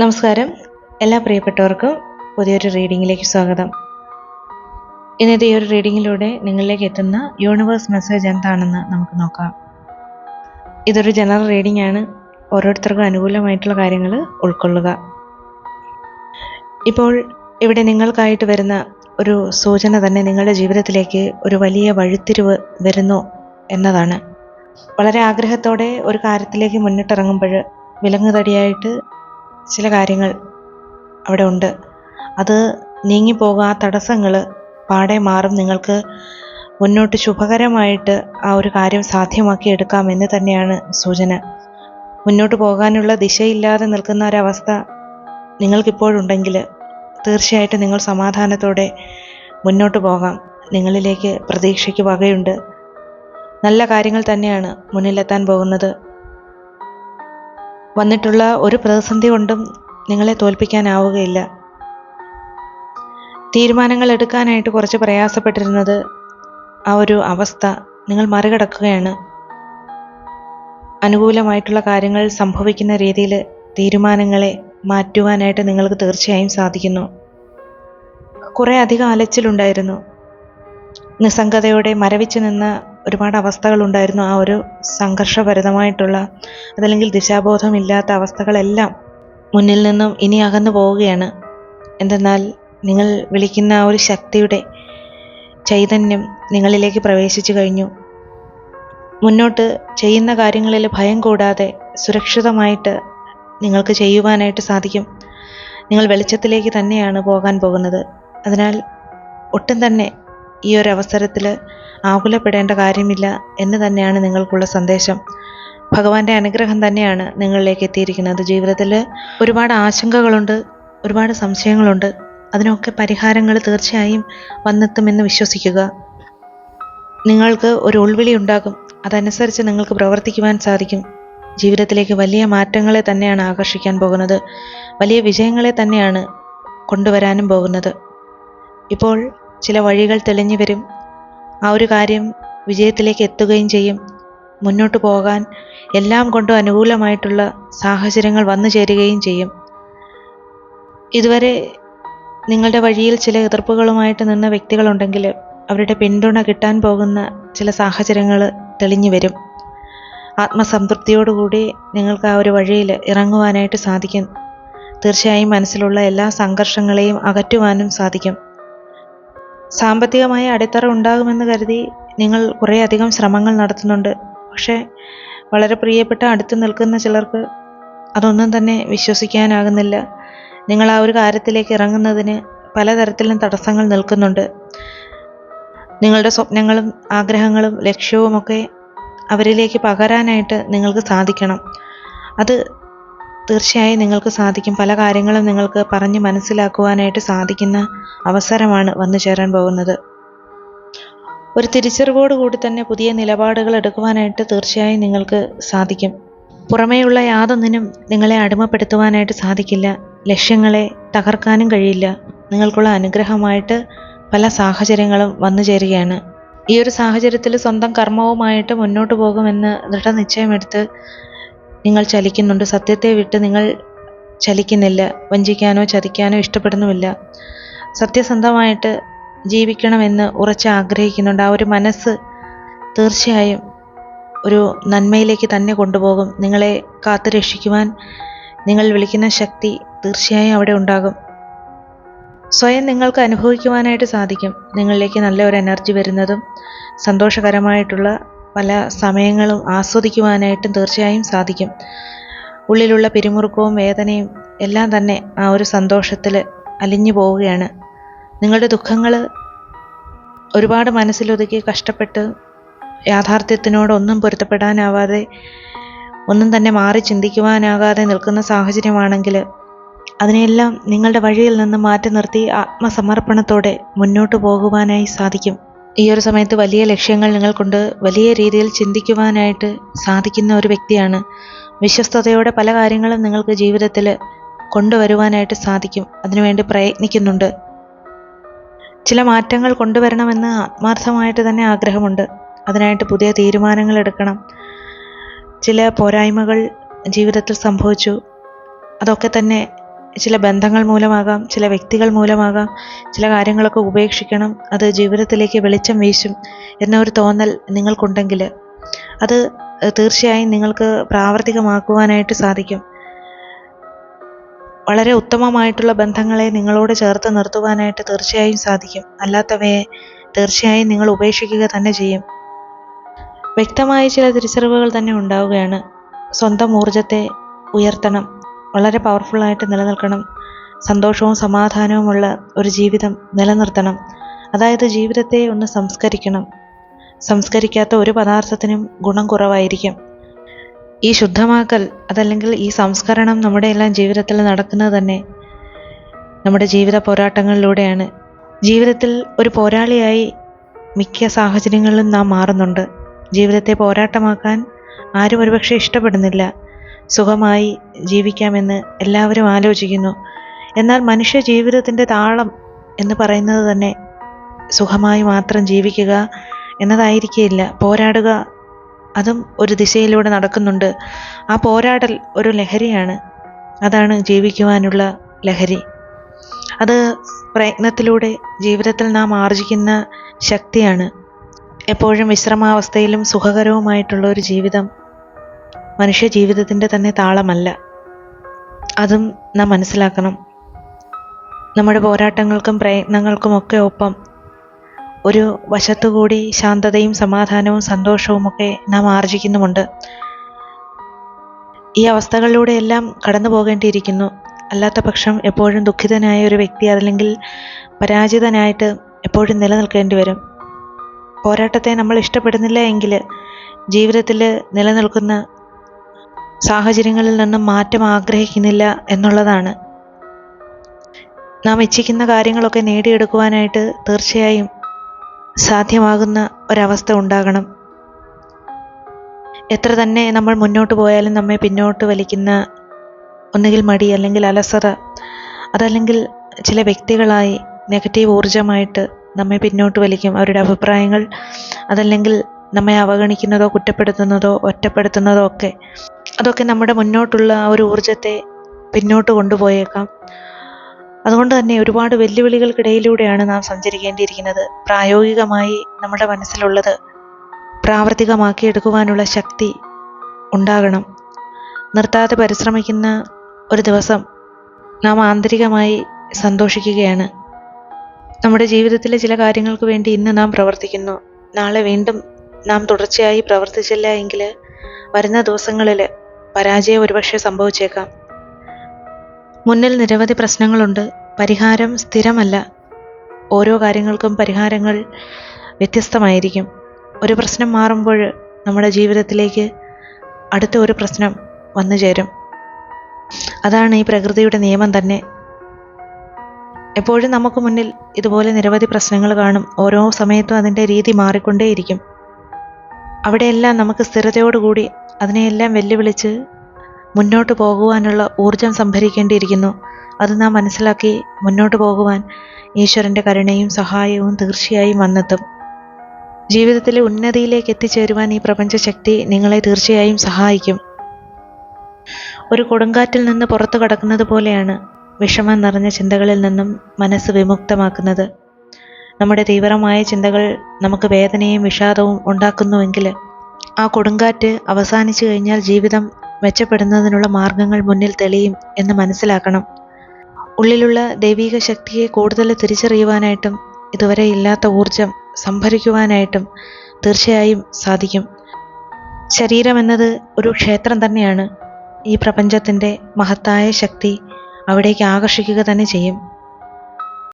നമസ്കാരം. എല്ലാ പ്രിയപ്പെട്ടവർക്കും പുതിയൊരു റീഡിങ്ങിലേക്ക് സ്വാഗതം. ഇന്നത്തെ ഈ ഒരു റീഡിങ്ങിലൂടെ നിങ്ങളിലേക്ക് എത്തുന്ന യൂണിവേഴ്സ് മെസ്സേജ് എന്താണെന്ന് നമുക്ക് നോക്കാം. ഇതൊരു ജനറൽ റീഡിംഗ് ആണ് ഓരോരുത്തർക്കും അനുകൂലമായിട്ടുള്ള കാര്യങ്ങൾ ഉൾക്കൊള്ളുക. ഇപ്പോൾ ഇവിടെ നിങ്ങൾക്കായിട്ട് വരുന്ന ഒരു സൂചന തന്നെ നിങ്ങളുടെ ജീവിതത്തിലേക്ക് ഒരു വലിയ വഴിത്തിരിവ് വരുന്നു എന്നതാണ്. വളരെ ആഗ്രഹത്തോടെ ഒരു കാര്യത്തിലേക്ക് മുന്നിട്ടിറങ്ങുമ്പോൾ വിലങ്ങുതടിയായിട്ട് ചില കാര്യങ്ങൾ അവിടെ ഉണ്ട്. അത് നീങ്ങിപ്പോകുക ആ തടസ്സങ്ങൾ പാടെ മാറും. നിങ്ങൾക്ക് മുന്നോട്ട് ശുഭകരമായിട്ട് ആ ഒരു കാര്യം സാധ്യമാക്കി എടുക്കാം എന്ന് തന്നെയാണ് സൂചന. മുന്നോട്ട് പോകാനുള്ള ദിശയില്ലാതെ നിൽക്കുന്ന ഒരവസ്ഥ നിങ്ങൾക്കിപ്പോഴുണ്ടെങ്കിൽ തീർച്ചയായിട്ടും നിങ്ങൾ സമാധാനത്തോടെ മുന്നോട്ട് പോകാം. നിങ്ങളിലേക്ക് പ്രതീക്ഷയ്ക്ക് വകയുണ്ട്. നല്ല കാര്യങ്ങൾ തന്നെയാണ് മുന്നിലെത്താൻ പോകുന്നത്. വന്നിട്ടുള്ള ഒരു പ്രതിസന്ധി കൊണ്ടും നിങ്ങളെ തോൽപ്പിക്കാനാവുകയില്ല. തീരുമാനങ്ങൾ എടുക്കാനായിട്ട് കുറച്ച് പ്രയാസപ്പെട്ടിരുന്നത് ആ ഒരു അവസ്ഥ നിങ്ങൾ മറികടക്കുകയാണ്. അനുകൂലമായിട്ടുള്ള കാര്യങ്ങൾ സംഭവിക്കുന്ന രീതിയിൽ തീരുമാനങ്ങളെ മാറ്റുവാനായിട്ട് നിങ്ങൾക്ക് തീർച്ചയായും സാധിക്കുന്നു. കുറേ അധികം അലച്ചിലുണ്ടായിരുന്നു. നിസ്സംഗതയോടെ മരവിച്ച് നിന്ന് ഒരുപാട് അവസ്ഥകളുണ്ടായിരുന്നു ആ ഒരു സംഘർഷഭരിതമായിട്ടുള്ള അതല്ലെങ്കിൽ ദിശാബോധമില്ലാത്ത അവസ്ഥകളെല്ലാം മുന്നിൽ നിന്നും ഇനി അകന്നു പോവുകയാണ്. എന്തെന്നാൽ നിങ്ങൾ വിളിക്കുന്ന ആ ഒരു ശക്തിയുടെ ചൈതന്യം നിങ്ങളിലേക്ക് പ്രവേശിച്ചു കഴിഞ്ഞു. മുന്നോട്ട് ചെയ്യുന്ന കാര്യങ്ങളിൽ ഭയം കൂടാതെ സുരക്ഷിതമായിട്ട് നിങ്ങൾക്ക് ചെയ്യുവാനായിട്ട് സാധിക്കും. നിങ്ങൾ വെളിച്ചത്തിലേക്ക് തന്നെയാണ് പോകാൻ പോകുന്നത്. അതിനാൽ ഒട്ടും തന്നെ ഈ ഒരു അവസരത്തിൽ ആകുലപ്പെടേണ്ട കാര്യമില്ല എന്ന് തന്നെയാണ് നിങ്ങൾക്കുള്ള സന്ദേശം. ഭഗവാന്റെ അനുഗ്രഹം തന്നെയാണ് നിങ്ങളിലേക്ക് എത്തിയിരിക്കുന്നത്. ജീവിതത്തിൽ ഒരുപാട് ആശങ്കകളുണ്ട് ഒരുപാട് സംശയങ്ങളുണ്ട്. അതിനൊക്കെ പരിഹാരങ്ങൾ തീർച്ചയായും വന്നെത്തുമെന്ന് വിശ്വസിക്കുക. നിങ്ങൾക്ക് ഒരു ഉൾവിളി ഉണ്ടാകും. അതനുസരിച്ച് നിങ്ങൾക്ക് പ്രവർത്തിക്കുവാൻ സാധിക്കും. ജീവിതത്തിലേക്ക് വലിയ മാറ്റങ്ങളെ തന്നെയാണ് ആകർഷിക്കാൻ പോകുന്നത്. വലിയ വിജയങ്ങളെ തന്നെയാണ് കൊണ്ടുവരാനും പോകുന്നത്. ഇപ്പോൾ ചില വഴികൾ തെളിഞ്ഞു വരും. ആ ഒരു കാര്യം വിജയത്തിലേക്ക് എത്തുകയും ചെയ്യും. മുന്നോട്ട് പോകാൻ എല്ലാം കൊണ്ടും അനുകൂലമായിട്ടുള്ള സാഹചര്യങ്ങൾ വന്നു ചേരുകയും ചെയ്യും. ഇതുവരെ നിങ്ങളുടെ വഴിയിൽ ചില എതിർപ്പുകളുമായിട്ട് നിന്ന വ്യക്തികളുണ്ടെങ്കിൽ അവരുടെ പിന്തുണ കിട്ടാൻ പോകുന്ന ചില സാഹചര്യങ്ങൾ തെളിഞ്ഞു വരും. ആത്മസംതൃപ്തിയോടുകൂടി നിങ്ങൾക്ക് ആ ഒരു വഴിയിൽ ഇറങ്ങുവാനായിട്ട് സാധിക്കും. തീർച്ചയായും മനസ്സിലുള്ള എല്ലാ സംഘർഷങ്ങളെയും അകറ്റുവാനും സാധിക്കും. സാമ്പത്തികമായ അടിത്തറ ഉണ്ടാകുമെന്ന് കരുതി നിങ്ങൾ കുറേയധികം ശ്രമങ്ങൾ നടത്തുന്നുണ്ട്. പക്ഷേ വളരെ പ്രിയപ്പെട്ട അടുത്ത് നിൽക്കുന്ന ചിലർക്ക് അതൊന്നും തന്നെ വിശ്വസിക്കാനാകുന്നില്ല. നിങ്ങൾ ആ ഒരു കാര്യത്തിലേക്ക് ഇറങ്ങുന്നതിന് പലതരത്തിലും തടസ്സങ്ങൾ നിൽക്കുന്നുണ്ട്. നിങ്ങളുടെ സ്വപ്നങ്ങളും ആഗ്രഹങ്ങളും ലക്ഷ്യവുമൊക്കെ അവരിലേക്ക് പകരാനായിട്ട് നിങ്ങൾക്ക് സാധിക്കണം. അത് തീർച്ചയായും നിങ്ങൾക്ക് സാധിക്കും. പല കാര്യങ്ങളും നിങ്ങൾക്ക് പറഞ്ഞ് മനസ്സിലാക്കുവാനായിട്ട് സാധിക്കുന്ന അവസരമാണ് വന്നു ചേരാൻ പോകുന്നത്. ഒരു തിരിച്ചറിവോട് കൂടി തന്നെ പുതിയ നിലപാടുകൾ എടുക്കുവാനായിട്ട് തീർച്ചയായും നിങ്ങൾക്ക് സാധിക്കും. പുറമേയുള്ള യാതൊന്നിനും നിങ്ങളെ അടിമപ്പെടുത്തുവാനായിട്ട് സാധിക്കില്ല. ലക്ഷ്യങ്ങളെ തകർക്കാനും കഴിയില്ല. നിങ്ങൾക്കുള്ള അനുഗ്രഹമായിട്ട് പല സാഹചര്യങ്ങളും വന്നു ചേരുകയാണ്. ഈ ഒരു സാഹചര്യത്തിൽ സ്വന്തം കർമ്മവുമായിട്ട് മുന്നോട്ട് പോകുമെന്ന് ദൃഢനിശ്ചയമെടുത്ത് നിങ്ങൾ ചലിക്കുന്നുണ്ട്. സത്യത്തെ വിട്ട് നിങ്ങൾ ചലിക്കുന്നില്ല. വഞ്ചിക്കാനോ ചതിക്കാനോ ഇഷ്ടപ്പെടുന്നുമില്ല. സത്യസന്ധമായിട്ട് ജീവിക്കണമെന്ന് ഉറച്ച് ആഗ്രഹിക്കുന്നുണ്ട്. ആ ഒരു മനസ്സ് തീർച്ചയായും ഒരു നന്മയിലേക്ക് തന്നെ കൊണ്ടുപോകും. നിങ്ങളെ കാത്തു രക്ഷിക്കുവാൻ നിങ്ങൾ വിളിക്കുന്ന ശക്തി തീർച്ചയായും അവിടെ ഉണ്ടാകും. സ്വയം നിങ്ങൾക്ക് അനുഭവിക്കുവാനായിട്ട് സാധിക്കും. നിങ്ങളിലേക്ക് നല്ല ഒരു എനർജി വരുന്നതും സന്തോഷകരമായിട്ടുള്ള പല സമയങ്ങളും ആസ്വദിക്കുവാനായിട്ടും തീർച്ചയായും സാധിക്കും. ഉള്ളിലുള്ള പിരിമുറുക്കവും വേദനയും എല്ലാം തന്നെ ആ ഒരു സന്തോഷത്തിൽ അലിഞ്ഞു പോവുകയാണ്. നിങ്ങളുടെ ദുഃഖങ്ങൾ ഒരുപാട് മനസ്സിലൊതുക്കി കഷ്ടപ്പെട്ട് യാഥാർത്ഥ്യത്തിനോടൊന്നും പൊരുത്തപ്പെടാനാവാതെ ഒന്നും തന്നെ മാറി ചിന്തിക്കുവാനാകാതെ നിൽക്കുന്ന സാഹചര്യമാണെങ്കിൽ അതിനെയെല്ലാം നിങ്ങളുടെ വഴിയിൽ നിന്ന് മാറ്റി നിർത്തി ആത്മസമർപ്പണത്തോടെ മുന്നോട്ട് പോകുവാനായി സാധിക്കും. ഈ ഒരു സമയത്ത് വലിയ ലക്ഷ്യങ്ങൾ നിങ്ങൾക്കുണ്ട് വലിയ രീതിയിൽ ചിന്തിക്കുവാനായിട്ട് സാധിക്കുന്ന ഒരു വ്യക്തിയാണ്. വിശ്വസ്തയോടെ പല കാര്യങ്ങളും നിങ്ങൾക്ക് ജീവിതത്തിൽ കൊണ്ടുവരുവാനായിട്ട് സാധിക്കും. അതിനുവേണ്ടി പ്രയത്നിക്കുന്നുണ്ട്. ചില മാറ്റങ്ങൾ കൊണ്ടുവരണമെന്ന് ആത്മാർത്ഥമായിട്ട് തന്നെ ആഗ്രഹമുണ്ട്. അതിനായിട്ട് പുതിയ തീരുമാനങ്ങൾ എടുക്കണം. ചില പോരായ്മകൾ ജീവിതത്തിൽ സംഭവിച്ചു. അതൊക്കെ തന്നെ ചില ബന്ധങ്ങൾ മൂലമാകാം ചില വ്യക്തികൾ മൂലമാകാം ചില കാര്യങ്ങളൊക്കെ ഉപേക്ഷിക്കണം. അത് ജീവിതത്തിലേക്ക് വെളിച്ചം വീശും എന്നൊരു തോന്നൽ നിങ്ങൾക്കുണ്ടെങ്കിൽ അത് തീർച്ചയായും നിങ്ങൾക്ക് പ്രാവർത്തികമാക്കുവാനായിട്ട് സാധിക്കും. വളരെ ഉത്തമമായിട്ടുള്ള ബന്ധങ്ങളെ നിങ്ങളോട് ചേർത്ത് നിർത്തുവാനായിട്ട് തീർച്ചയായും സാധിക്കും. അല്ലാത്തവയെ തീർച്ചയായും നിങ്ങൾ ഉപേക്ഷിക്കുക തന്നെ ചെയ്യും. വ്യക്തമായ ചില തിരിച്ചറിവുകൾ തന്നെ ഉണ്ടാവുകയാണ്. സ്വന്തം ഊർജത്തെ ഉയർത്തണം. വളരെ പവർഫുള്ളായിട്ട് നിലനിൽക്കണം. സന്തോഷവും സമാധാനവുമുള്ള ഒരു ജീവിതം നിലനിർത്തണം. അതായത് ജീവിതത്തെ ഒന്ന് സംസ്കരിക്കണം. സംസ്കരിക്കാത്ത ഒരു പദാർത്ഥത്തിനും ഗുണം കുറവായിരിക്കും. ഈ ശുദ്ധമാക്കൽ അതല്ലെങ്കിൽ ഈ സംസ്കരണം നമ്മുടെ എല്ലാം ജീവിതത്തിൽ നടക്കുന്നത് തന്നെ നമ്മുടെ ജീവിത പോരാട്ടങ്ങളിലൂടെയാണ്. ജീവിതത്തിൽ ഒരു പോരാളിയായി മിക്ക സാഹചര്യങ്ങളിലും നാം മാറുന്നുണ്ട്. ജീവിതത്തെ പോരാട്ടമാക്കാൻ ആരും ഒരുപക്ഷെ ഇഷ്ടപ്പെടുന്നില്ല. സുഖമായി ജീവിക്കാമെന്ന് എല്ലാവരും ആലോചിക്കുന്നു. എന്നാൽ മനുഷ്യ ജീവിതത്തിന്റെ താളം എന്ന് പറയുന്നത് തന്നെ സുഖമായി മാത്രം ജീവിക്കുക എന്നതായിരിക്കില്ല പോരാടുക അതും ഒരു ദിശയിലൂടെ നടക്കുന്നുണ്ട്. ആ പോരാടൽ ഒരു ലഹരിയാണ്. അതാണ് ജീവിക്കുവാനുള്ള ലഹരി. അത് പ്രയത്നത്തിലൂടെ ജീവിതത്തിൽ നാം ആർജിക്കുന്ന ശക്തിയാണ്. എപ്പോഴും വിശ്രമാവസ്ഥയിലും സുഖകരവുമായിട്ടുള്ള ഒരു ജീവിതം മനുഷ്യ ജീവിതത്തിന്റെ തന്നെ താളമല്ല. അതും നാം മനസ്സിലാക്കണം. നമ്മുടെ പോരാട്ടങ്ങൾക്കും പ്രയത്നങ്ങൾക്കും ഒക്കെ ഒപ്പം ഒരു വശത്തുകൂടി ശാന്തതയും സമാധാനവും സന്തോഷവും ഒക്കെ നാം ആർജിക്കുന്നുമുണ്ട്. ഈ അവസ്ഥകളിലൂടെയെല്ലാം കടന്നു പോകേണ്ടിയിരിക്കുന്നു. അല്ലാത്ത പക്ഷം എപ്പോഴും ദുഃഖിതനായ ഒരു വ്യക്തി അതല്ലെങ്കിൽ പരാജിതനായിട്ട് എപ്പോഴും നിലനിൽക്കേണ്ടി വരും. പോരാട്ടത്തെ നമ്മൾ ഇഷ്ടപ്പെടുന്നില്ല എങ്കിൽ ജീവിതത്തിൽ നിലനിൽക്കുന്ന സാഹചര്യങ്ങളിൽ നിന്നും മാറ്റം ആഗ്രഹിക്കുന്നില്ല എന്നുള്ളതാണ്. നാം ഇച്ഛിക്കുന്ന കാര്യങ്ങളൊക്കെ നേടിയെടുക്കുവാനായിട്ട് തീർച്ചയായും സാധ്യമാകുന്ന ഒരവസ്ഥ ഉണ്ടാകണം. എത്ര തന്നെ നമ്മൾ മുന്നോട്ട് പോയാലും നമ്മെ പിന്നോട്ട് വലിക്കുന്ന ഒന്നുകിൽ മടി അല്ലെങ്കിൽ അലസത അതല്ലെങ്കിൽ ചില വ്യക്തികളായി നെഗറ്റീവ് ഊർജമായിട്ട് നമ്മെ പിന്നോട്ട് വലിക്കും. അവരുടെ അഭിപ്രായങ്ങൾ അതല്ലെങ്കിൽ നമ്മെ അവഗണിക്കുന്നതോ കുറ്റപ്പെടുത്തുന്നതോ ഒറ്റപ്പെടുത്തുന്നതോ ഒക്കെ അതൊക്കെ നമ്മുടെ മുന്നോട്ടുള്ള ആ ഒരു ഊർജത്തെ പിന്നോട്ട് കൊണ്ടുപോയേക്കാം. അതുകൊണ്ട് തന്നെ ഒരുപാട് വെല്ലുവിളികൾക്കിടയിലൂടെയാണ് നാം സഞ്ചരിക്കേണ്ടിയിരിക്കുന്നത്. പ്രായോഗികമായി നമ്മുടെ മനസ്സിലുള്ളത് പ്രാവർത്തികമാക്കിയെടുക്കുവാനുള്ള ശക്തി ഉണ്ടാകണം. നിർത്താതെ പരിശ്രമിക്കുന്ന ഒരു ദിവസം നാം ആന്തരികമായി സന്തോഷിക്കുകയാണ്. നമ്മുടെ ജീവിതത്തിലെ ചില കാര്യങ്ങൾക്ക് വേണ്ടി ഇന്ന് നാം പ്രവർത്തിക്കുന്നു. നാളെ വീണ്ടും നാം തുടർച്ചയായി പ്രവർത്തിച്ചില്ല എങ്കിൽ വരുന്ന ദിവസങ്ങളിൽ പരാജയം ഒരുപക്ഷെ സംഭവിച്ചേക്കാം. മുന്നിൽ നിരവധി പ്രശ്നങ്ങളുണ്ട്. പരിഹാരം സ്ഥിരമല്ല. ഓരോ കാര്യങ്ങൾക്കും പരിഹാരങ്ങൾ വ്യത്യസ്തമായിരിക്കും. ഒരു പ്രശ്നം മാറുമ്പോൾ നമ്മുടെ ജീവിതത്തിലേക്ക് അടുത്ത ഒരു പ്രശ്നം വന്നു ചേരും. അതാണ് ഈ പ്രകൃതിയുടെ നിയമം തന്നെ. എപ്പോഴും നമുക്ക് മുന്നിൽ ഇതുപോലെ നിരവധി പ്രശ്നങ്ങൾ കാണും. ഓരോ സമയത്തും അതിന്റെ രീതി മാറിക്കൊണ്ടേയിരിക്കും. അവിടെയെല്ലാം നമുക്ക് സ്ഥിരതയോടുകൂടി അതിനെയെല്ലാം വെല്ലുവിളിച്ച് മുന്നോട്ട് പോകുവാനുള്ള ഊർജം സംഭരിക്കേണ്ടിയിരിക്കുന്നു. അത് നാം മനസ്സിലാക്കി മുന്നോട്ട് പോകുവാൻ ഈശ്വരന്റെ കരുണയും സഹായവും തീർച്ചയായും വന്നെത്തും. ജീവിതത്തിലെ ഉന്നതിയിലേക്ക് എത്തിച്ചേരുവാൻ ഈ പ്രപഞ്ചശക്തി നിങ്ങളെ തീർച്ചയായും സഹായിക്കും. ഒരു കൊടുങ്കാറ്റിൽ നിന്ന് പുറത്തു കടക്കുന്നത് പോലെയാണ് വിഷമം നിറഞ്ഞ ചിന്തകളിൽ നിന്നും മനസ്സ് വിമുക്തമാക്കുന്നത്. നമ്മുടെ തീവ്രമായ ചിന്തകൾ നമുക്ക് വേദനയും വിഷാദവും ഉണ്ടാക്കുന്നുവെങ്കിൽ ആ കൊടുങ്കാറ്റ് അവസാനിച്ചു കഴിഞ്ഞാൽ ജീവിതം മെച്ചപ്പെടുന്നതിനുള്ള മാർഗങ്ങൾ മുന്നിൽ തെളിയും എന്ന് മനസ്സിലാക്കണം. ഉള്ളിലുള്ള ദൈവിക ശക്തിയെ കൂടുതൽ തിരിച്ചറിയുവാനായിട്ടും ഇതുവരെ ഇല്ലാത്ത ഊർജം സംഭരിക്കുവാനായിട്ടും തീർച്ചയായും സാധിക്കും. ശരീരം എന്നത് ഒരു ക്ഷേത്രം തന്നെയാണ്. ഈ പ്രപഞ്ചത്തിന്റെ മഹത്തായ ശക്തി അവിടേക്ക് ആകർഷിക്കുക തന്നെ ചെയ്യും.